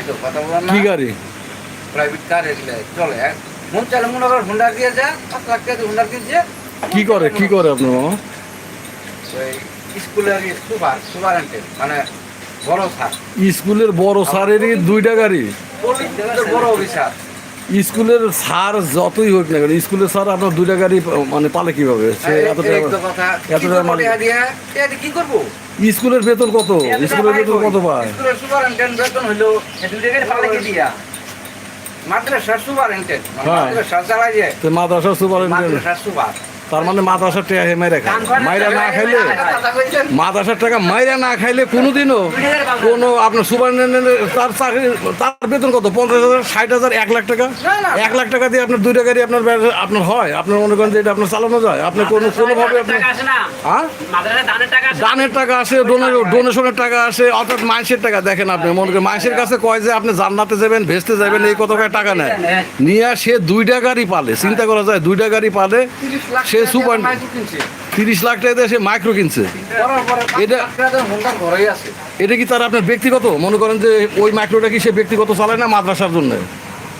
গাড়ি তো কথা বলার কি গাড়ি? প্রাইভেট কার এগুলো চলে। মন চালে মনে করো হুন্ডা দিয়ে যা পাঁচ লাখ টাকা হুন্ডা দিয়ে যা। কি করে কি করে আপনার মামা স্কুলের সুপার সুপারেন্টেন্ট মানে বড় স্যার। স্কুলের বড় স্যারেরই দুইটা গাড়ি? বড় অফিসার। স্কুলের স্যার যতই হোক না কেন স্কুলের স্যার আপনার দুইটা গাড়ি মানে পালে কীভাবে? সে কি করব? স্কুলের বেতন কত? স্কুলের বেতন কত পায় স্কুলের বেতন হলো দুই দিয়া? সুপারেন্টেন্ট হ্যাঁ। মাদ্রাসা চালাই যে মাদ্রাসা সুপারিনটেন্ডেন্ট মাদ্রাসা সুপার। তার মানে মাদ্রাসার টাকা মাইরা খায়। মাইরা না খাইলে মাদ্রাসার টাকা মাইরা না খাইলে কোনোদিনও কোনো আপনার সুপারিনটেন্ডেন্ট তার চাকরি তার বেতন কত? পঞ্চাশ হাজার ষাট হাজার এক লাখ টাকা। এক লাখ টাকা দিয়ে আপনার দুইটা গাড়ি আপনার আপনার হয়। আপনার মনে করেন যে এটা আপনার চালানো যায়। আপনি কোনো কোনোভাবে আপনি হ্যাঁ? দানের টাকা আসে ডোনেশনের টাকা আসে অর্থাৎ মাইসের টাকা দেখেন আপনি। মনে করেন মাইসের কাছে কয় যে আপনি জান্নাতে যাবেন ভেস্তে যাবেন এই কত টাকা নেয়। নিয়ে সে দুইটা গাড়ি পালে। চিন্তা করা যায় দুইটা গাড়ি পালে সে সুপার তিরিশ লাখ টাকা দিয়ে সে মাইক্রো কিনছে। এটা- এটা হুন্ডার ঘরেই আছে। এটা কি তার আপনার ব্যক্তিগত? মনে করেন যে ওই মাইক্রোটা কি সে ব্যক্তিগত চালায় না মাদ্রাসার জন্য?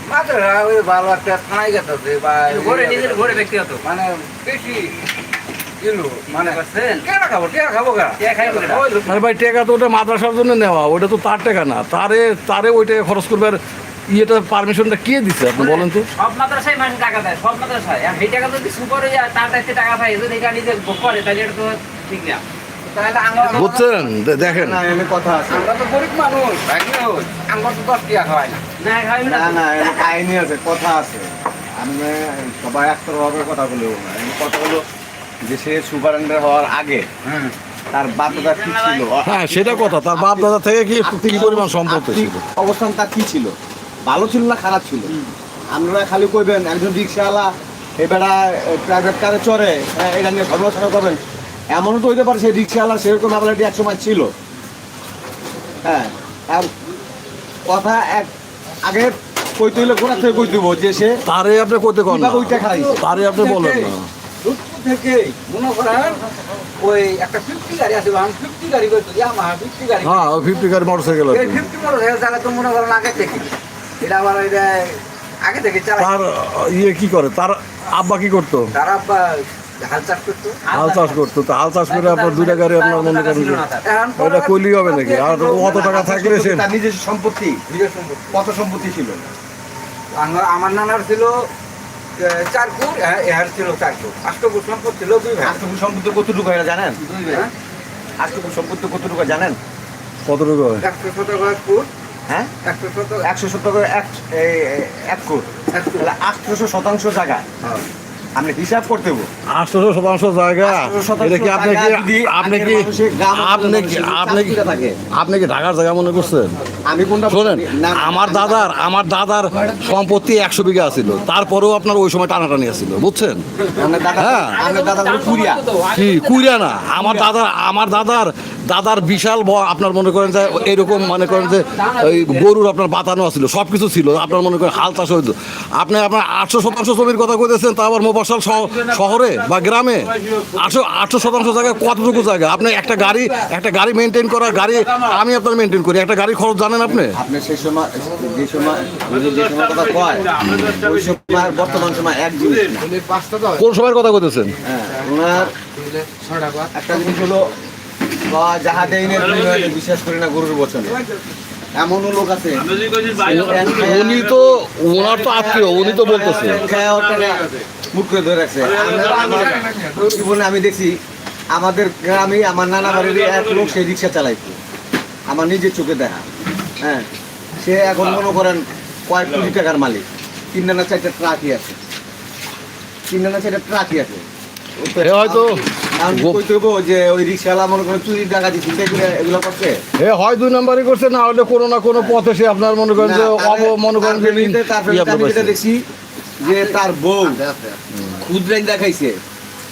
মাদ্রাসা ওই ভালো একটা থানায় গেছে বা ঘরে নিজের ঘরে ব্যক্তিগত। মানে বেশি মানে ভাই টাকা তো ওটা মাদ্রাসার জন্য নেওয়া ওটা তো তার টাকা না। তারে তারে ওই টাকা খরচ করবে আর ইয়েটা পারমিশনটা কে দিচ্ছে আপনি বলেন তো? সব মাদ্রাসায় মানুষ টাকা দেয় সব মাদ্রাসায়। আর সেই টাকা যদি সুপারে যায় তার কাছে টাকা পায় যদি এটা নিজে করে তাহলে এটা তো ঠিক না। বুঝছেন? দেখেন। কথা আছে। আমরা তো গরিব মানুষ। আমার তো দশ টাকা খাওয়াই না। না কাহিনী আছে কথা আছে। আমি সবাই একটার ভাবে কথা বলব না। কথা হলো যে সে সুপারেন্ডার হওয়ার আগে হুম তার বাপ দাদা কি ছিল? হ্যাঁ সেটা কথা। তার বাপ দাদা থেকে কি কি পরিমাণ সম্পর্ক ছিল? অবস্থান তার কি ছিল? ভালো ছিল না খারাপ ছিল? আপনারা খালি কইবেন একজন রিক্সাওয়ালা এবারে প্রাইভেট কারে চড়ে হ্যাঁ, এটা নিয়ে সমালোচনা করবেন। এমনও তো হইতে পারে সেই রিক্সাওয়ালা সেরকম অ্যাবিলিটি এক সময় ছিল। হ্যাঁ কথা এক আগে কইতে হইলে গোড়া থেকে কই দিব যে সে তারে আপনি করতে কন না। কীভাবে ওইটা খাইছে তারে আপনি বলেন না। থেকে মনে করেন ওই একটা ফিফটি গাড়ি আছে আমি ফিফটি গাড়ি করছি আমার ফিফটি গাড়ি। হ্যাঁ ওই ফিফটি গাড়ি মোটর সাইকেল এই ফিফটি মোটর সাইকেল তো মনে করেন আগে থেকে। এটা আগে থেকে চালাই তার ইয়ে কি করে? তার আব্বা কি করতো? তারা বা হাল চাষ করতো। হাল চাষ করতো। তো হাল চাষ করে আপনার দুইটা গাড়ি আপনার মনে করেন ওটা কইলেই হবে নাকি? আর অত টাকা থাকলে সে তার নিজস্ব সম্পত্তি নিজের সম্পত্তি। কত সম্পত্তি ছিল? আমার আমার নানার ছিল চার এহার ছিল চার সম্পদ ছিল দুই ভাই কতটুকু হয় জানেন? কতটুকু জানেন? কতটুকু হয়? একশো শতক ফুট হ্যাঁ? একশো একশো এক এই, এক কোট তাহলে আটশোশো শতাংশ জায়গা। হ্যাঁ। আপনি হিসাব করতে আটশোশো শতাংশ জায়গা। এটা কি আপনি কি আপনি কি আগের মানুষের গ্রাম আপনি কি আপনি কি আপনি কি ঢাকার জায়গা মনে করছেন? আমি কোনটা শোনেন আমার দাদার আমার দাদার সম্পত্তি একশো বিঘা ছিল তারপরেও আপনার ওই সময় টানাটানি আছিল বুঝছেন? হ্যাঁ। আপনার দাদা হলো কুরিয়া। কি কুইরা না। আমার দাদার আমার দাদার দাদার বিশাল আপনার মনে করেন যে এরকম মনে করেন যে ওই গরুর আপনার বাতানো ছিল সব কিছু ছিল আপনার মনে করেন হাল চাষ হইতো আপনি আপনার আটশো শতাংশ জমির কথা কইতেছেন তা আবার মোবাসাল শহরে বা গ্রামে? আটশো আটশো শতাংশ জায়গায় কতটুকু জায়গা? আপনি একটা গাড়ি একটা গাড়ি মেনটেন করা গাড়ি আমি আপনার মেনটেন করি একটা গাড়ি খরচ জানেন আপনি? আপনি সেই সময় যে সময় যে সময় কথা কয় ওই সময় বর্তমান সময় এক জিনিস কোন সময়ের কথা কইতেছেন? হ্যাঁ ওনার একটা জিনিস হলো বা যাহা দেইনের বিনিময়ে বিশ্বাস করি না গরুর বচনে। এমনও লোক আছে। উনি তো ওনার তো আত্মীয় উনি তো বলতেছে। মুখ করে ধরে রাখছে। জীবনে আমি দেখছি আমাদের গ্রামে আমার নানা বাড়ির এক লোক সে রিক্সা চালাইতো। আমার নিজের চোখে দেখা। হ্যাঁ। সে এখন মনে করেন কয়েক কোটি টাকার মালিক। তিন নানা চারটা ট্রাকই আছে। তিন নানা চারটা ট্রাকই আছে। হয়তো মনে এ হয় দুই নাম্বারই করছে না হলে কোনো না কোনো পথে সে আপনার মনে করেন যে অব মনে করেন। দেখছি তার বউ ক্ষুদ্রাইন দেখাইছে।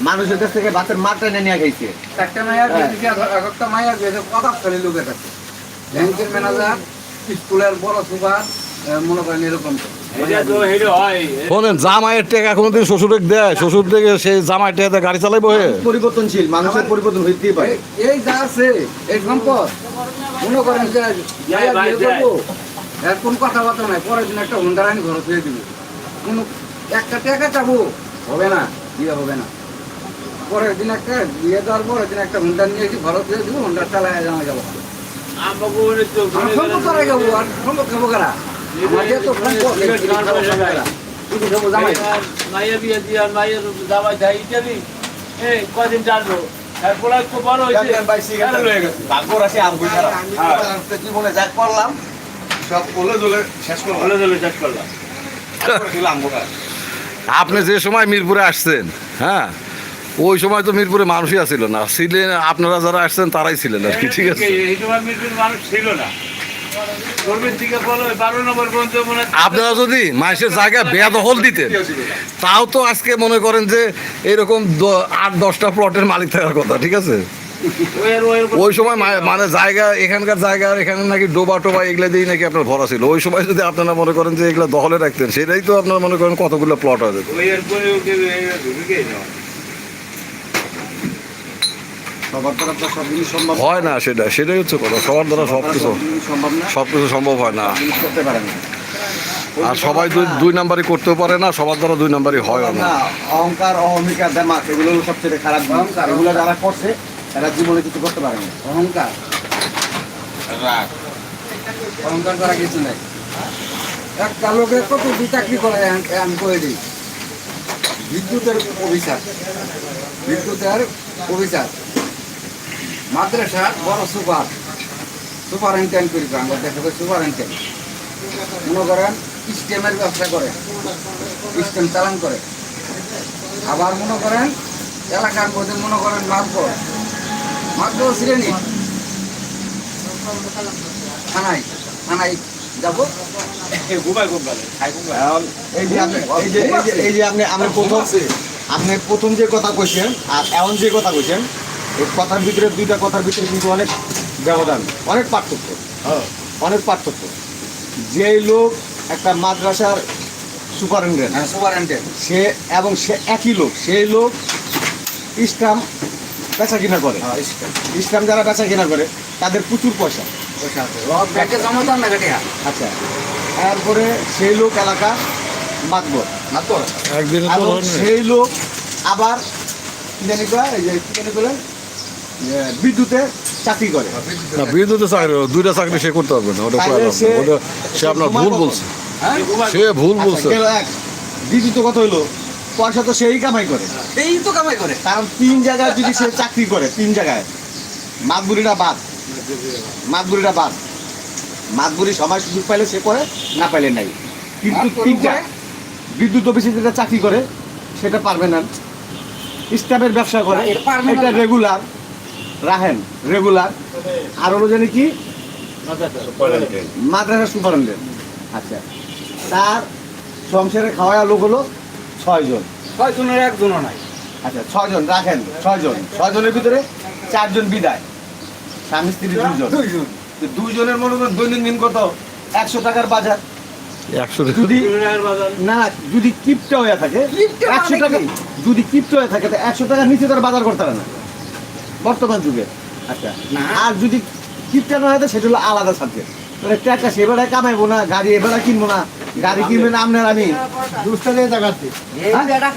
মানুষের কাছ থেকে বাতের মাঠটা নিয়ে খাইছে। একটা মায়ের হ্যাঁ। বেশি একটা মায়ের বেশি কথা খালি লোকের কাছে। ব্যাংকের ম্যানেজার স্কুলের বড় সুপার মনে করেন এরকম। শোনেন জামাইয়ের টাকা কোনোদিন শ্বশুরের দেয়। শ্বশুর থেকে সেই জামাই টাকা গাড়ি চালাইবো হে। পরিবর্তনশীল মানুষের পরিবর্তন হইতেই পারে। এই- যা আছে এই সম্পদ। মনে করেন বিয়ে এর কোন কথাবার্তা নাই। পরের দিন একটা হুন্ডার আনি ঘরে ফিরে দিবে। কোনো একটা টাকা চাবো। হবে না বিয়ে হবে না। পরের দিন একটা বিয়ে দেওয়ার পরের দিন একটা হুন্ডার নিয়ে এসে ঘরে ফিরে দিব হুন্ডার চালায় জানা যাব। সম্পদ করে যাব আর সম্পদ খাব কারা? আমার যে তো সম্পদ এই কিনে খাব সব কারা। শুধু খাব জামাই? মাইয়া বিয়ে দিয়া মাইয়ের জামাই দেয় ইত্যাদি এই কদিন জানলো তারপরে একটু বড় হয়েছে। ভাই সিগারেট লয়ে গেছে? ভাগ্য রাশি আম কই খারাপ জীবনে যা করলাম। সব ওলে জলে শেষ করলাম। হলে চলে শেষ করলাম। দিলাম বোকা আপনি যে সময় মিরপুরে আসছেন হ্যাঁ ওই সময় তো মিরপুরে মানুষই আসছিল না। ছিলেন আপনারা যারা আসছেন তারাই ছিলেন আর কি ঠিক আছে? এই সময় মিরপুর মানুষ ছিল না। আপনারা যদি মানুষের জায়গায় বেদখল দিতেন তাও তো আজকে মনে করেন যে এরকম আট দশটা প্লটের মালিক থাকার কথা ঠিক আছে? ওই সময় মানে জায়গা এখানকার জায়গা এখানে নাকি ডোবা টোবা এগুলো দিয়ে নাকি আপনার ভরা ছিল। ওই সময় যদি আপনারা মনে করেন যে এগুলো দখলে রাখতেন সেটাই তো আপনারা মনে করেন কতগুলো প্লট হয়ে যেত। সবার দ্বারা তো সব জিনিস সম্ভব হয় না সেটা সেটাই হচ্ছে কথা। সবার দ্বারা সব কিছু সব সম্ভব না। সব কিছু সম্ভব হয় না। করতে পারে না। আর সবাই দুই দুই নাম্বারই করতেও পারে না সবার দ্বারা দুই নাম্বারই হয় না। অহংকার অহমিকা দেমাক এগুলো হলো সবচেয়ে খারাপ। অহংকার, এগুলো যারা করছে তারা জীবনে কিছু করতে পারে না। অহংকার। অহংকার করা কিছু নাই। একটা লোকের কত চাকরি করে আমি- করে দিই? বিদ্যুতের অফিসার বিদ্যুতের অফিসার মাদ্রাসা বড় সুপার। সুপারিনটেন্ট করি আমার দেখা যায় সুপারিনটেন্ট মনে করেন স্টেমের ব্যবসা করে স্টেম চালান করে। আবার মনে করেন এলাকার মধ্যে মনে করেন মার্গ মার্গ শ্রেণি। থানায় থানায় যাব। ঘুমাই ঘুম পালে। খাই ঘুম এখন এই যে আপনি এই যে এই যে এই যে আপনি আপনি প্রথম আপনি প্রথম যে কথা কইছেন আর এমন যে কথা কইছেন এই কথার ভিতরে দুইটা কথার ভিতরে কিন্তু অনেক ব্যবধান অনেক পার্থক্য। অনেক পার্থক্য। যেই লোক একটা মাদ্রাসার সুপারিনটেন্ডেন্ট হ্যাঁ সুপারিনটেন্ট সে এবং সে একই লোক সেই লোক ইসলাম বেচা কিনা করে ইসলাম। যারা বেচা কিনা করে তাদের প্রচুর পয়সা। আচ্ছা তারপরে সেই লোক এলাকা মাতবর। সেই লোক আবার কি জানি কয় এই যে কি জানি বলেন যে বিদ্যুতে চাকরি করে। না বিদ্যুতে চাকরি দুইটা চাকরি সে করতে পারবে না ওটা সে- ওটা সে আপনার ভুল বলছে। হ্যাঁ সে ভুল আচ্ছা, বলছে। কত হইল? পয়সা তো সেই কামাই করে। এই তো কামাই করে। কারণ তিন জায়গায় যদি সে চাকরি করে তিন জায়গায়। বাদ। মাতবুরিটা বাদ। সময় সুযোগ পাইলে সে করে না পাইলে নাই। কিন্তু তিনটা বিদ্যুৎ অফিসে যেটা চাকরি করে সেটা পারবে না। স্টাফের ব্যবসা করে। এটা রেগুলার রাহেন রেগুলার আর হলো জানি কি? মাদ্রাসা সুপারিনটেন্ডেন্ট আচ্ছা। তার সংসারে খাওয়া লোক হলো ছয়জন। ছয়জনের একজনও নাই। আচ্ছা ছজন রাখেন ছয়জন। ছয়জনের ভিতরে চারজন বিদায়। স্বামী স্ত্রী দুজন দুইজন। তো দুইজনের মনে করেন দৈনন্দিন কত একশো টাকার বাজার। একশো যদি না যদি কিপটা হয়ে থাকে মানে একশো টাকা যদি কিপটা হয়ে থাকে তো একশো টাকার নিচে তার বাজার করতে পারে না। বর্তমান যুগে। আচ্ছা আর যদি কিপটা হয় তো সেটা হলো আলাদা সাবজেক্ট মানে টাকা সে বেড়ায় কামাইবো না গাড়ি এবেলা কিনবো না। গাড়ি কিনবেন আপনার আমি।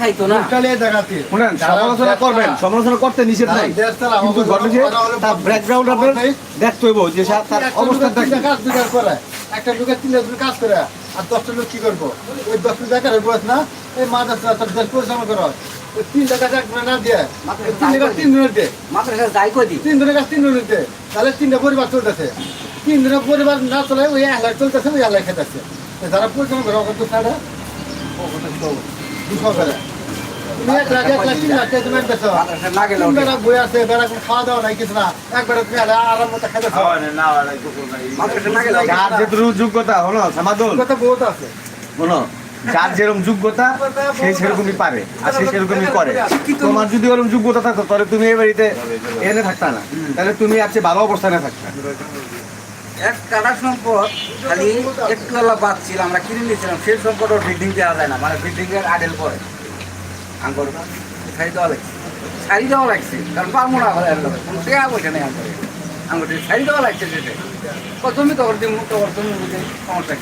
খাইতো না। শুনেন সমালোচনা করবেন সমালোচনা করতে নিষেধ নাই। কিন্তু আমাদের ঘটনা তার ব্যাকগ্রাউন্ড আপনার দেখতে হইব যে তার একটা অবস্থা তিনটা কাজ করে একটা লোকের দুটো কাজ করে আর দশটা লোক কি করব? ওই দশটা জায়গার বয়স না এই মাদ্রাসা তার দেশ পরিচালনা করো তিন টাকা না দিয়ে। তিন টাকা তিন দিনের দে তিন দিনের কাজ তিন দিনের দে তাহলে তিনটা পরিবার চলতেছে। তিন দিনের পরিবার না চলে ওই এক লাখ চলতেছে ওই এক লাখ খেতেছে। যারা পরিচালনা করে ওকে ছাড়া। দুশো করে। তুমি এক লাখ এক লাখ তিন লাখ তুমি আনতেছো মাদ্রাসা না গেলে তিন বেলা বই আছে বেলা কোনো খাওয়া দাওয়া নাই কিছু না। একবারে তুমি আরাম মতো যোগ্যতা হলো কথা বহুত আছে। শোনো যার যেরকম যোগ্যতা, সে সেরকমই পারে আর সে সেরকমই করে। তোমার যদি ওরকম যোগ্যতা থাকতো, তাহলে তুমি এই বাড়িতে এনে থাকতা না। তাহলে তুমি আর চেয়ে ভালো অবস্থানে থাকতা। এক কাটা সম্পদ, খালি একটু বাদ ছিল, আমরা কিনে নিয়েছিলাম, সেই সম্পদ বিল্ডিং দেওয়া যায় না মানে বিল্ডিং এর আডেল পরে। আঙ্কর ছাড়ি দেওয়া লাগছে। ছাড়ি দেওয়া লাগছে, কারণ পারব না কোনো টাকা পয়সা নেই আঙ্করে আমাদের সাইড দেওয়া লাগছে কত জমি তখন দিন তখন জমি বুঝে সমস্যা